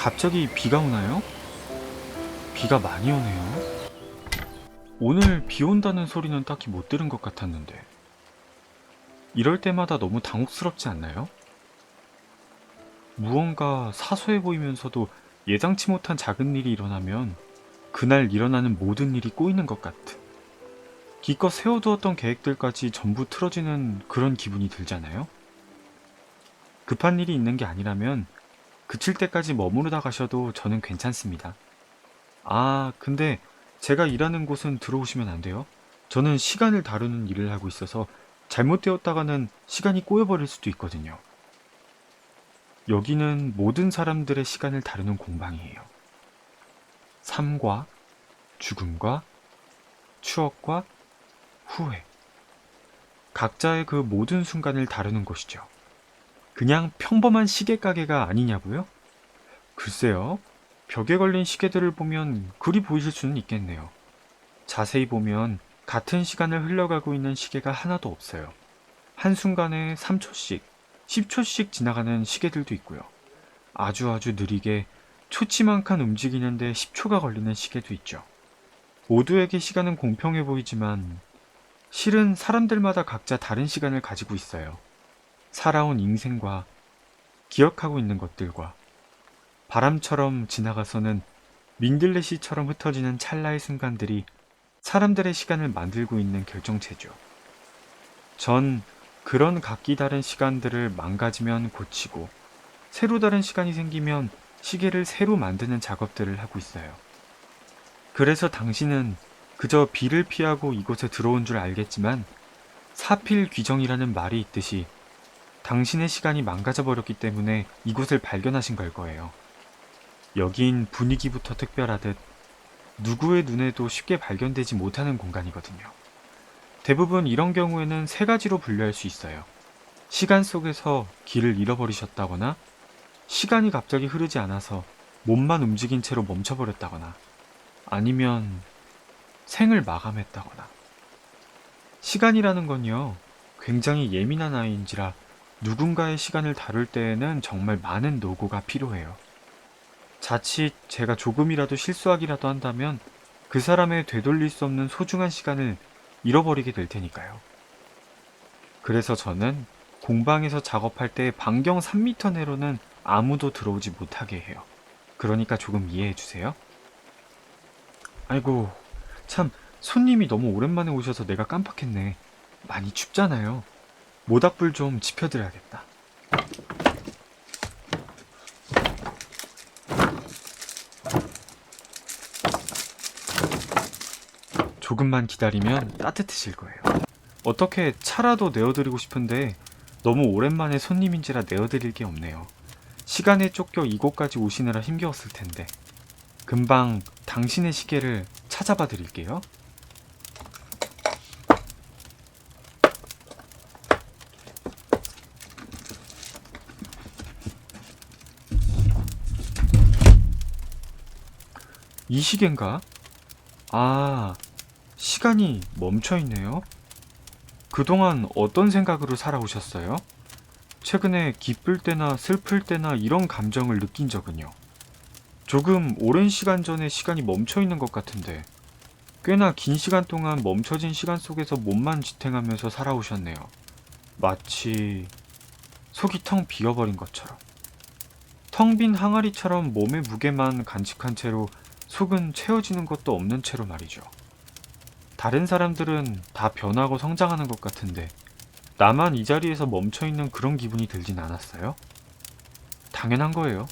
갑자기 비가 오나요? 비가 많이 오네요. 오늘 비 온다는 소리는 딱히 못 들은 것 같았는데. 이럴 때마다 너무 당혹스럽지 않나요? 무언가 사소해 보이면서도 예상치 못한 작은 일이 일어나면 그날 일어나는 모든 일이 꼬이는 것 같은. 기껏 세워두었던 계획들까지 전부 틀어지는 그런 기분이 들잖아요? 급한 일이 있는 게 아니라면 그칠 때까지 머무르다 가셔도 저는 괜찮습니다. 아, 근데 제가 일하는 곳은 들어오시면 안 돼요. 저는 시간을 다루는 일을 하고 있어서 잘못되었다가는 시간이 꼬여버릴 수도 있거든요. 여기는 모든 사람들의 시간을 다루는 공방이에요. 삶과 죽음과 추억과 후회. 각자의 그 모든 순간을 다루는 곳이죠. 그냥 평범한 시계 가게가 아니냐고요? 글쎄요. 벽에 걸린 시계들을 보면 그리 보이실 수는 있겠네요. 자세히 보면 같은 시간을 흘러가고 있는 시계가 하나도 없어요. 한순간에 3초씩, 10초씩 지나가는 시계들도 있고요. 아주 아주 느리게 초치만큼 움직이는데 10초가 걸리는 시계도 있죠. 모두에게 시간은 공평해 보이지만 실은 사람들마다 각자 다른 시간을 가지고 있어요. 살아온 인생과 기억하고 있는 것들과 바람처럼 지나가서는 민들레시처럼 흩어지는 찰나의 순간들이 사람들의 시간을 만들고 있는 결정체죠. 전 그런 각기 다른 시간들을 망가지면 고치고 새로 다른 시간이 생기면 시계를 새로 만드는 작업들을 하고 있어요. 그래서 당신은 그저 비를 피하고 이곳에 들어온 줄 알겠지만 사필 귀정이라는 말이 있듯이 당신의 시간이 망가져 버렸기 때문에 이곳을 발견하신 걸 거예요. 여긴 분위기부터 특별하듯 누구의 눈에도 쉽게 발견되지 못하는 공간이거든요. 대부분 이런 경우에는 세 가지로 분류할 수 있어요. 시간 속에서 길을 잃어버리셨다거나, 시간이 갑자기 흐르지 않아서 몸만 움직인 채로 멈춰버렸다거나, 아니면 생을 마감했다거나. 시간이라는 건요, 굉장히 예민한 아이인지라 누군가의 시간을 다룰 때에는 정말 많은 노고가 필요해요. 자칫 제가 조금이라도 실수하기라도 한다면 그 사람의 되돌릴 수 없는 소중한 시간을 잃어버리게 될 테니까요. 그래서 저는 공방에서 작업할 때 반경 3m 내로는 아무도 들어오지 못하게 해요. 그러니까 조금 이해해 주세요. 아이고, 참, 손님이 너무 오랜만에 오셔서 내가 깜빡했네. 많이 춥잖아요. 모닥불 좀 지펴드려야겠다. 조금만 기다리면 따뜻해질 거예요. 어떻게 차라도 내어드리고 싶은데 너무 오랜만에 손님인지라 내어드릴 게 없네요. 시간에 쫓겨 이곳까지 오시느라 힘겨웠을 텐데 금방 당신의 시계를 찾아봐 드릴게요. 이 시계인가? 아, 시간이 멈춰 있네요. 그동안 어떤 생각으로 살아오셨어요? 최근에 기쁠 때나 슬플 때나 이런 감정을 느낀 적은요? 조금 오랜 시간 전에 시간이 멈춰 있는 것 같은데, 꽤나 긴 시간 동안 멈춰진 시간 속에서 몸만 지탱하면서 살아오셨네요. 마치 속이 텅 비어버린 것처럼. 텅 빈 항아리처럼 몸의 무게만 간직한 채로 속은 채워지는 것도 없는 채로 말이죠. 다른 사람들은 다 변하고 성장하는 것 같은데 나만 이 자리에서 멈춰 있는 그런 기분이 들진 않았어요? 당연한 거예요.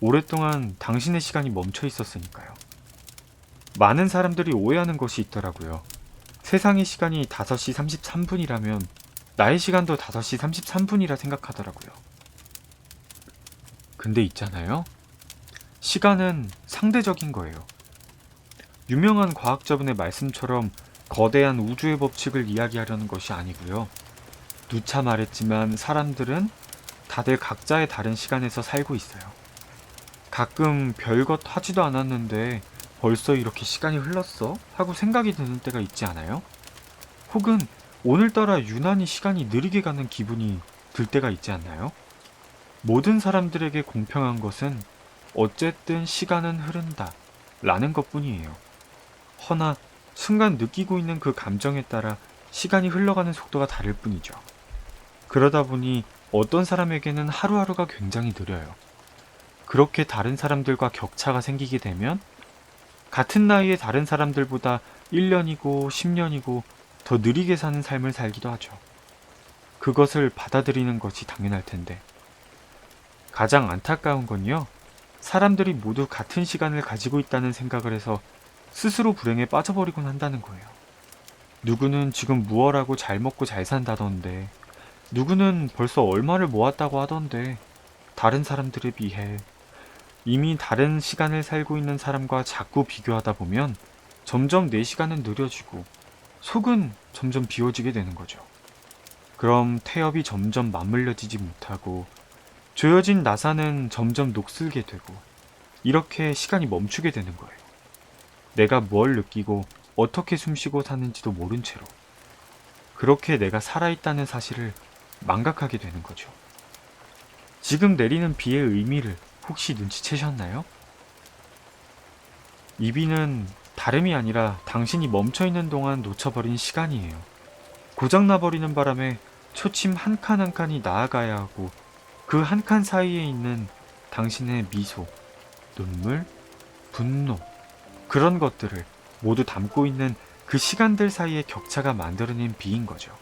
오랫동안 당신의 시간이 멈춰 있었으니까요. 많은 사람들이 오해하는 것이 있더라고요. 세상의 시간이 5시 33분이라면 나의 시간도 5시 33분이라 생각하더라고요. 근데 있잖아요. 시간은 상대적인 거예요. 유명한 과학자분의 말씀처럼 거대한 우주의 법칙을 이야기하려는 것이 아니고요. 누차 말했지만 사람들은 다들 각자의 다른 시간에서 살고 있어요. 가끔 별것 하지도 않았는데 벌써 이렇게 시간이 흘렀어? 하고 생각이 드는 때가 있지 않아요? 혹은 오늘따라 유난히 시간이 느리게 가는 기분이 들 때가 있지 않나요? 모든 사람들에게 공평한 것은 어쨌든 시간은 흐른다. 라는 것 뿐이에요. 허나 순간 느끼고 있는 그 감정에 따라 시간이 흘러가는 속도가 다를 뿐이죠. 그러다 보니 어떤 사람에게는 하루하루가 굉장히 느려요. 그렇게 다른 사람들과 격차가 생기게 되면 같은 나이의 다른 사람들보다 1년이고 10년이고 더 느리게 사는 삶을 살기도 하죠. 그것을 받아들이는 것이 당연할 텐데. 가장 안타까운 건요. 사람들이 모두 같은 시간을 가지고 있다는 생각을 해서 스스로 불행에 빠져버리곤 한다는 거예요. 누구는 지금 무얼하고 잘 먹고 잘 산다던데, 누구는 벌써 얼마를 모았다고 하던데, 다른 사람들에 비해 이미 다른 시간을 살고 있는 사람과 자꾸 비교하다 보면 점점 내 시간은 느려지고 속은 점점 비워지게 되는 거죠. 그럼 태엽이 점점 맞물려지지 못하고 조여진 나사는 점점 녹슬게 되고 이렇게 시간이 멈추게 되는 거예요. 내가 뭘 느끼고 어떻게 숨쉬고 사는지도 모른 채로 그렇게 내가 살아있다는 사실을 망각하게 되는 거죠. 지금 내리는 비의 의미를 혹시 눈치채셨나요? 이 비는 다름이 아니라 당신이 멈춰있는 동안 놓쳐버린 시간이에요. 고장나버리는 바람에 초침 한 칸 한 칸이 나아가야 하고 그 한 칸 사이에 있는 당신의 미소, 눈물, 분노, 그런 것들을 모두 담고 있는 그 시간들 사이의 격차가 만들어낸 비인 거죠.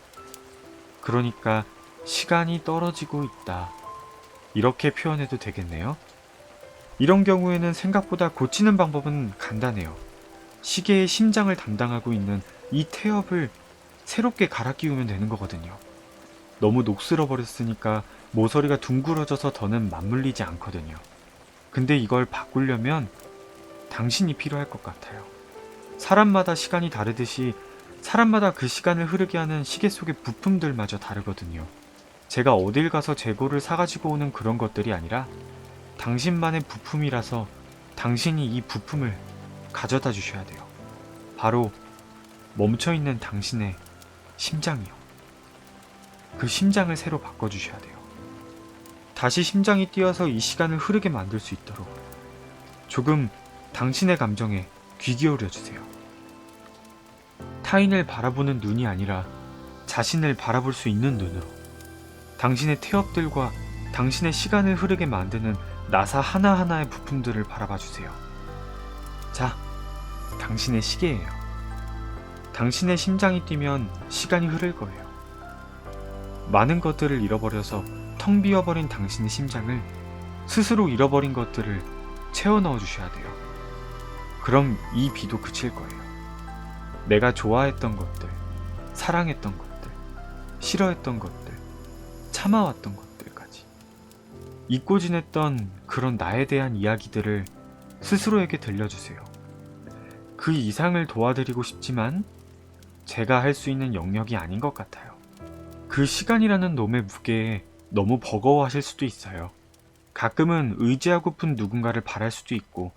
그러니까 시간이 떨어지고 있다. 이렇게 표현해도 되겠네요. 이런 경우에는 생각보다 고치는 방법은 간단해요. 시계의 심장을 담당하고 있는 이 태엽을 새롭게 갈아 끼우면 되는 거거든요. 너무 녹슬어 버렸으니까 모서리가 둥그러져서 더는 맞물리지 않거든요. 근데 이걸 바꾸려면 당신이 필요할 것 같아요. 사람마다 시간이 다르듯이 사람마다 그 시간을 흐르게 하는 시계 속의 부품들마저 다르거든요. 제가 어딜 가서 재고를 사가지고 오는 그런 것들이 아니라 당신만의 부품이라서 당신이 이 부품을 가져다 주셔야 돼요. 바로 멈춰있는 당신의 심장이요. 그 심장을 새로 바꿔주셔야 돼요. 다시 심장이 뛰어서 이 시간을 흐르게 만들 수 있도록 조금 당신의 감정에 귀 기울여 주세요. 타인을 바라보는 눈이 아니라 자신을 바라볼 수 있는 눈으로 당신의 태엽들과 당신의 시간을 흐르게 만드는 나사 하나하나의 부품들을 바라봐 주세요. 자, 당신의 시계예요. 당신의 심장이 뛰면 시간이 흐를 거예요. 많은 것들을 잃어버려서 텅 비어버린 당신의 심장을 스스로 잃어버린 것들을 채워 넣어 주셔야 돼요. 그럼 이 비도 그칠 거예요. 내가 좋아했던 것들, 사랑했던 것들, 싫어했던 것들, 참아왔던 것들까지. 잊고 지냈던 그런 나에 대한 이야기들을 스스로에게 들려주세요. 그 이상을 도와드리고 싶지만 제가 할 수 있는 영역이 아닌 것 같아요. 그 시간이라는 놈의 무게에 너무 버거워하실 수도 있어요. 가끔은 의지하고픈 누군가를 바랄 수도 있고,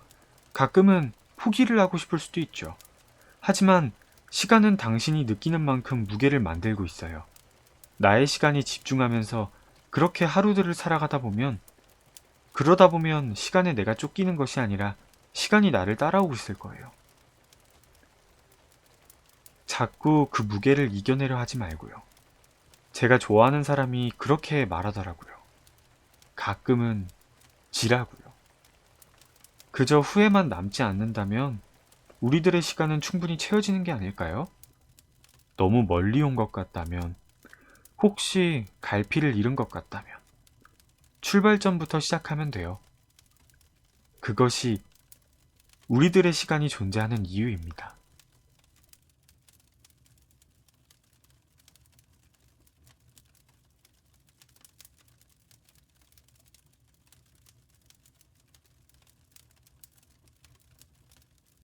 가끔은 포기를 하고 싶을 수도 있죠. 하지만 시간은 당신이 느끼는 만큼 무게를 만들고 있어요. 나의 시간이 집중하면서 그렇게 하루들을 살아가다 보면, 그러다 보면 시간에 내가 쫓기는 것이 아니라 시간이 나를 따라오고 있을 거예요. 자꾸 그 무게를 이겨내려 하지 말고요. 제가 좋아하는 사람이 그렇게 말하더라고요. 가끔은 지라고요. 그저 후회만 남지 않는다면 우리들의 시간은 충분히 채워지는 게 아닐까요? 너무 멀리 온 것 같다면, 혹시 갈피를 잃은 것 같다면, 출발점부터 시작하면 돼요. 그것이 우리들의 시간이 존재하는 이유입니다.